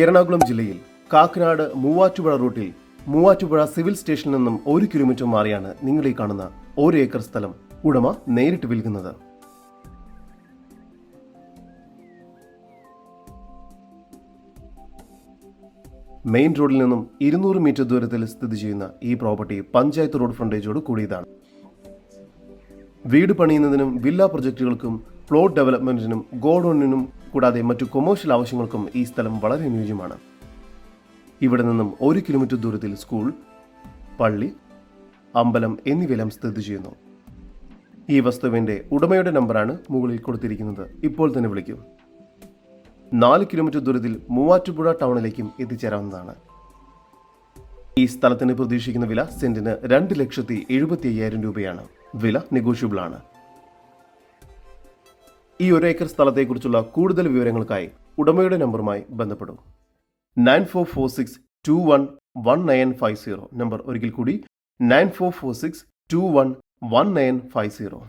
എറണാകുളം ജില്ലയിൽ കാക്കനാട് മൂവാറ്റുപുഴ റൂട്ടിൽ മൂവാറ്റുപുഴ സിവിൽ സ്റ്റേഷനിൽ നിന്നും ഒരു കിലോമീറ്റർ മാറിയാണ് നിങ്ങൾ ഈ കാണുന്ന ഒരു ഏക്കർ സ്ഥലം ഉടമ നേരിട്ട് വിൽക്കുന്നത്. മെയിൻ റോഡിൽ നിന്നും ഇരുന്നൂറ് മീറ്റർ ദൂരത്തിൽ സ്ഥിതി ചെയ്യുന്ന ഈ പ്രോപ്പർട്ടി പഞ്ചായത്ത് റോഡ് ഫ്രണ്ടേജോട് കൂടിയതാണ്. വീട് പണിയുന്നതിനും വില്ല പ്രൊജക്റ്റുകൾക്കും പ്ലോട്ട് ഡെവലപ്മെന്റിനും ഗോഡൌണിനും കൂടാതെ മറ്റു കൊമേഴ്ഷ്യൽ ആവശ്യങ്ങൾക്കും ഈ സ്ഥലം വളരെ അനുയോജ്യമാണ്. ഇവിടെ നിന്നും ഒരു കിലോമീറ്റർ ദൂരത്തിൽ സ്കൂൾ പള്ളി അമ്പലം എന്നിവയെല്ലാം സ്ഥിതി ചെയ്യുന്നു. ഈ വസ്തുവിന്റെ ഉടമയുടെ നമ്പറാണ് മുകളിൽ കൊടുത്തിരിക്കുന്നത്. ഇപ്പോൾ തന്നെ വിളിക്കും. നാല് കിലോമീറ്റർ ദൂരത്തിൽ മൂവാറ്റുപുഴ ടൗണിലേക്കും എത്തിച്ചേരാവുന്നതാണ്. ഈ സ്ഥലത്തിന് പ്രതീക്ഷിക്കുന്ന വില സെന്റിന് രണ്ട് ലക്ഷത്തി എഴുപത്തി അയ്യായിരം രൂപയാണ്. വില നെഗോഷ്യബിൾ ആണ്. ഈ ഒരു ഏക്കർ സ്ഥലത്തെക്കുറിച്ചുള്ള കൂടുതൽ വിവരങ്ങൾക്കായി ഉടമയുടെ നമ്പറുമായി ബന്ധപ്പെടും. Nine four four six two one one nine five zero. Number ഒരിക്കൽ കൂടി. Nine four four six two one one nine five zero.